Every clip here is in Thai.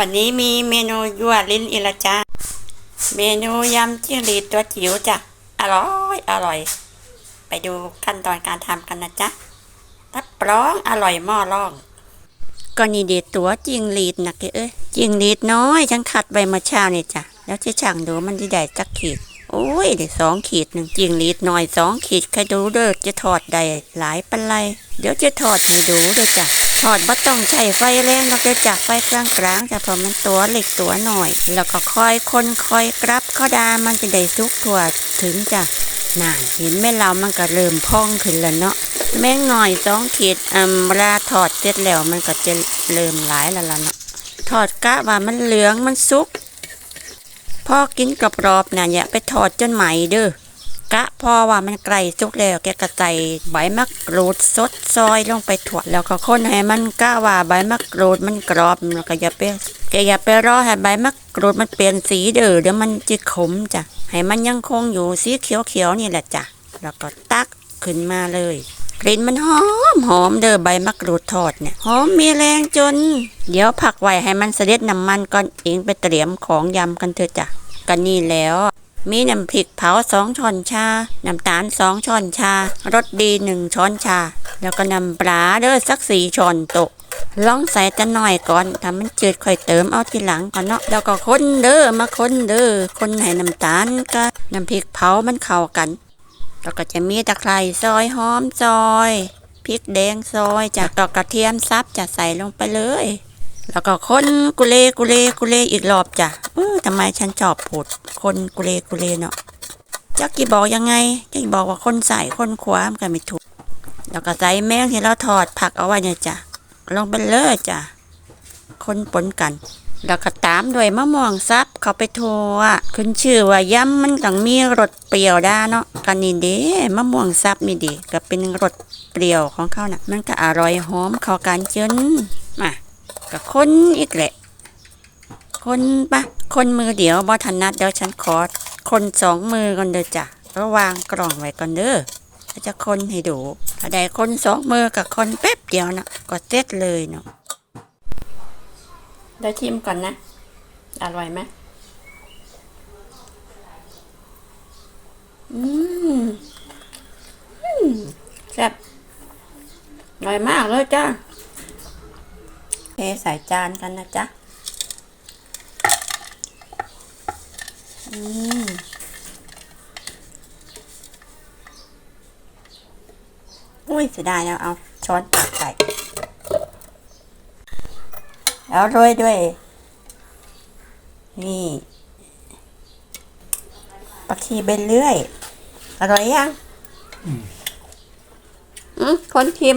วันนี้มีเมนูยั่วลิ้นอิละจ้าเมนูยำจิ้งหรีดตัวจิ๋วจ้ะ อร่อย อร่อย ไปดูขั้นตอนการทำกันนะจ๊ะรับรองอร่อยหม้อร่อง ก็นี่เด็ดตัวจิ้งหรีดนะแกเอ้ยจิ้งหรีดน้อยฉันขัดไว้เมื่อเช้านี่ยจ้ะ แล้วจะช่างดูมันที่ได้จักขีด โอ้ยได้สองขีดหนึ่งจิ้งหรีดน้อยสองขีดใครดูเด้อจะทอดได้หลายปันไรเดี๋ยวจะทอดให้ดูเด้อจ้ะ ทอดบ่ต้องใช้ไฟแรงเราจะจับไฟกลางกลางแต่พอมันตัวเหล็กตัวหน่อย แล้วก็คอยคนคอยกรับข้าดามันจะได้สุกทั่วถึงจะน่าเห็นแม่เรามันก็เริ่มพองขึ้นแล้วเนาะแม่งหน่อยสองขีดอ่าเวลาถอดเสร็จแล้วมันก็จะเริ่มหลายแล้วล่ะเนาะทอดกะว่ามันเหลืองมันสุกพอกินกรอบๆน่ะอย่าไปทอดจนไหมเด้อ กะพอว่ามันไกลสุกแล้วแกก็ใส่ใบมะกรูดสดซอยลงไปถั่วแล้วก็คนให้มันกะว่าใบมะกรูดมันกรอบแล้วก็อย่าไปแกอย่าไปรอให้ใบมะกรูดมันเปลี่ยนสีเด้อเดี๋ยวมันจะขมจ้ะให้มันยังคงอยู่สีเขียวๆนี่แหละจ้ะแล้วก็ตักขึ้นมาเลยกลิ่นมันหอมหอมเด้อใบมะกรูดทอดเนี่ยหอมมีแรงจน เดี๋ยวผักไว้ให้มันเสด็จน้ำมันก่อนเองไปเตรียมของยำกันเถอะจ้ะกันนี่แล้ว มีน้ำพริกเผาสองช้อนชา น้ำตาลสองช้อนชารสดีหนึ่งช้อนชา แล้วก็น้ำปลาเด้อสักสี่ช้อนโตะลองใส่แต่น้อยก่อนถ้ามันจืดค่อยเติมเอาทีหลังก่อนเนาะแล้วก็คนเด้อมาคนเด้อคนให้น้ำตาลกับน้ำพริกเผามันเข้ากัน แล้วก็จะมีตะไคร้ซอยหอมซอยพริกแดงซอยจากดอกกระเทียมซับจะใส่ลงไปเลย แล้วก็คนกุเลกุเลกุเลอีกรอบจ้ะเออทำไมฉันชอบพูดคนกุเลกุเลเนาะจักกี่บอกยังไงจักกี่บอกว่าคนใส่คนขวามนกันไม่ถูก แล้วก็ใส่แมงที่เราทอดผักเอาไว้เนี่ยจ้ะลงไปเลยจ้ะคนปนกัน แล้วก็ตามด้วยมะม่วงซับเขาไปทัวขึ้นชื่อว่ายำมันต้องมีรสเปรี้ยวด้เนาะกันนี่เด้มะม่วงซับนี่ดีก็เป็นรสเปรี้ยวของเขาน่ะ มันก็อร่อยหอมเข้ากันจนมา ก็คนอีกแหละ คนปะคนมือเดียวบ่ถนัดเดี๋ยวฉันขอคนสองมือก่อนเด้อจ้ะระวางกล่องไว้ก่อนเด้อจะคนให้ดูถ้าได้คนสองมือกับคนแป๊บเดียวนะก็เสร็จเลยเนาะได้ชิมก่อนนะ อร่อยไหมอืมอืมแซ่บอร่อยมากเลยจ้า เทใส่จานกันนะจ๊ะ อืมอุ้ยเสียดายแล้วเอาช้อนตักใส่แล้วโรยด้วย นี่ปลาคีเบนเลื่อย อร่อยยัง อืมคนชิม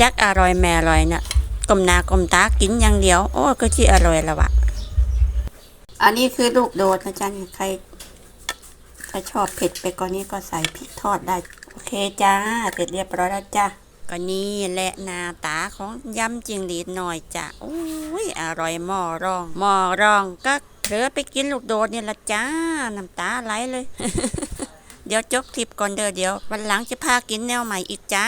จักอร่อยแม่อร่อยนะกลมนากลมตากินอย่างเดียว โอ้ก็ที่อร่อยแล้ววะอันนี้คือลูกโดดนะจ๊ะนี่ใครใครชอบเผ็ดไปกว่านี้ก็ใส่พริกทอดได้ โอเคจ้า เสร็จเรียบร้อยแล้วจ้าก็นี่แหละหน้าตาของยำจิงหรีดหน่อยจ้ะโอ้ยอร่อยหม้อรองหม้อรองก็เผลอไปกินลูกโดดเนี่ยละจ้า น้ำตาไหลเลย เดี๋ยวจบคลิปก่อนเด้อเดี๋ยว วันหลังจะพากินแนวใหม่อีกจ้า